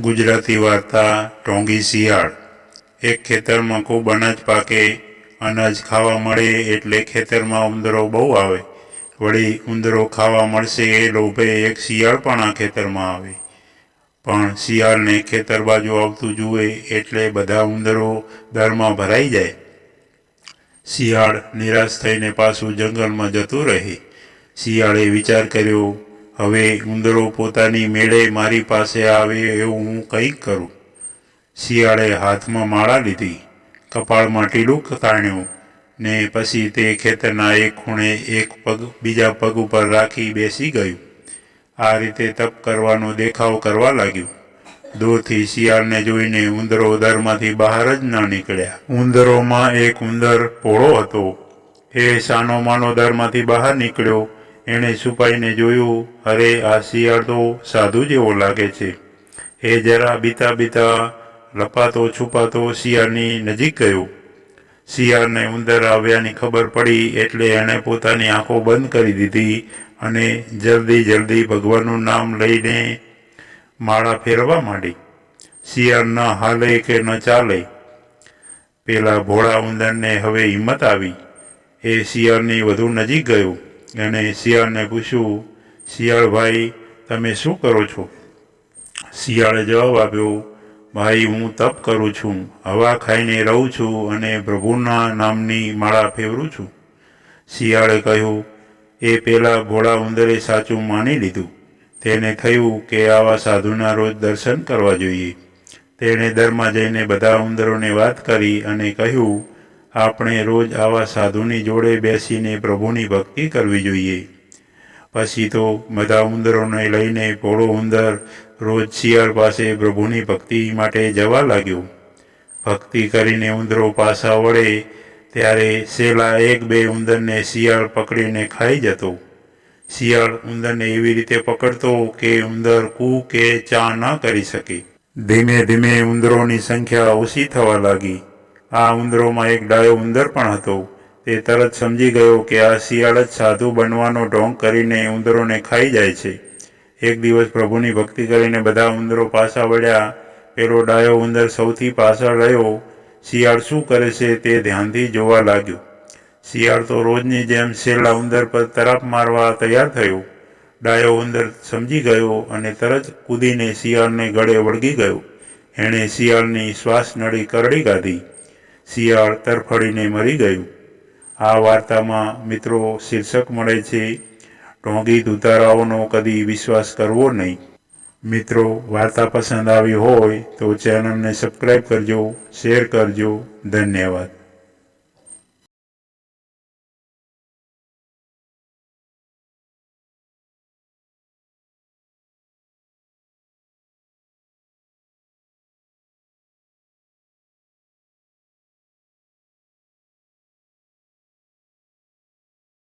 ગુજરાતી વાર્તા ટોંગી શિયાળ. એક ખેતરમાં ખૂબ અનાજ પાકે, અનાજ ખાવા મળે એટલે ખેતરમાં ઉંદરો બહુ આવે. વળી ઉંદરો ખાવા મળશે એ લોભે એક શિયાળ પણ આ ખેતરમાં આવે. પણ શિયાળને ખેતર બાજુ આવતું જુએ એટલે બધા ઉંદરો દરમાં ભરાઈ જાય. શિયાળ નિરાશ થઈને પાછું જંગલમાં જતું રહે. શિયાળે વિચાર કર્યો હવે ઉંદરો પોતાની મેળે મારી પાસે આવે એવું હું કંઈક કરું. શિયાળે હાથમાં માળા લીધી, કપાળમાં ટીલું તાણ્યું ને પછી તે ખેતરના એક ખૂણે એક પગ બીજા પગ ઉપર રાખી બેસી ગયું. આ રીતે તપ કરવાનો દેખાવ કરવા લાગ્યું. દૂરથી શિયાળને જોઈને ઉંદરો દરમાંથી બહાર જ ન નીકળ્યા. ઉંદરોમાં એક ઉંદર પોળો હતો. એ સાનો માનો દરમાંથી બહાર નીકળ્યો. એણે છુપાઈને જોયું, અરે, આ શિયાળ તો સાધુ જેવો લાગે છે. એ જરા બીતા બીતા લપાતો છુપાતો શિયાળની નજીક ગયો. શિયાળને ઉંદર આવ્યાની ખબર પડી એટલે એણે પોતાની આંખો બંધ કરી દીધી અને જલ્દી જલ્દી ભગવાનનું નામ લઈને માળા ફેરવા માંડી. શિયાળ ન હાલે કે ન ચાલે. પેલા ભોળા ઉંદરને હવે હિંમત આવી. એ શિયાળની વધુ નજીક ગયો. એણે શિયાળને પૂછ્યું, શિયાળ ભાઈ, તમે શું કરો છો? શિયાળે જવાબ આપ્યો, ભાઈ, હું તપ કરું છું, હવા ખાઈને રહું છું અને પ્રભુના નામની માળા ફેરવું છું. શિયાળે કહ્યું, એ પહેલાં ભોળા ઉંદરે સાચું માની લીધું. તેને થયું કે આવા સાધુના રોજ દર્શન કરવા જોઈએ. તેણે દરમાં જઈને બધા ઉંદરોને વાત કરી અને કહ્યું આપણે રોજ આવા સાધુની જોડે બેસીને પ્રભુની ભક્તિ કરવી જોઈએ. પછી તો બધા ઉંદરોને લઈને ભોળો ઉંદર રોજ શિયાળ પાસે પ્રભુની ભક્તિ માટે જવા લાગ્યો. ભક્તિ કરીને ઉંદરો પાછા વળે ત્યારે સેલા એક બે ઉંદરને શિયાળ પકડીને ખાઈ જતો. શિયાળ ઉંદરને એવી રીતે પકડતો કે ઉંદર કૂ કે ચા ન કરી શકે. ધીમે ધીમે ઉંદરોની સંખ્યા ઓછી થવા લાગી. આ ઉંદરોમાં એક ડાયો ઉંદર પણ હતો. તે તરત સમજી ગયો કે આ શિયાળ જ સાધુ બનવાનો ઢોંગ કરીને ઉંદરોને ખાઈ જાય છે. એક દિવસ પ્રભુની ભક્તિ કરીને બધા ઉંદરો પાછા વળ્યા. પેલો ડાયો ઉંદર સૌથી પાછળ રહ્યો. શિયાળ શું કરે છે તે ધ્યાનથી જોવા લાગ્યો. શિયાળ તો રોજની જેમ છેલ્લા ઉંદર પર તરાપ મારવા તૈયાર થયો. ડાયો ઉંદર સમજી ગયો અને તરત કૂદીને શિયાળને ગળે વળગી ગયો. એણે શિયાળની શ્વાસ નળી કરડી કાઢી. શિયાળ તરફડીને મરી ગયું. આ વાર્તામાં મિત્રો શીર્ષક મળે છે ઢોંગી ધુતારાઓનો કદી વિશ્વાસ કરવો નહીં. મિત્રો, વાર્તા પસંદ આવી હોય તો ચેનલને સબસ્ક્રાઈબ કરજો, શેર કરજો. ધન્યવાદ.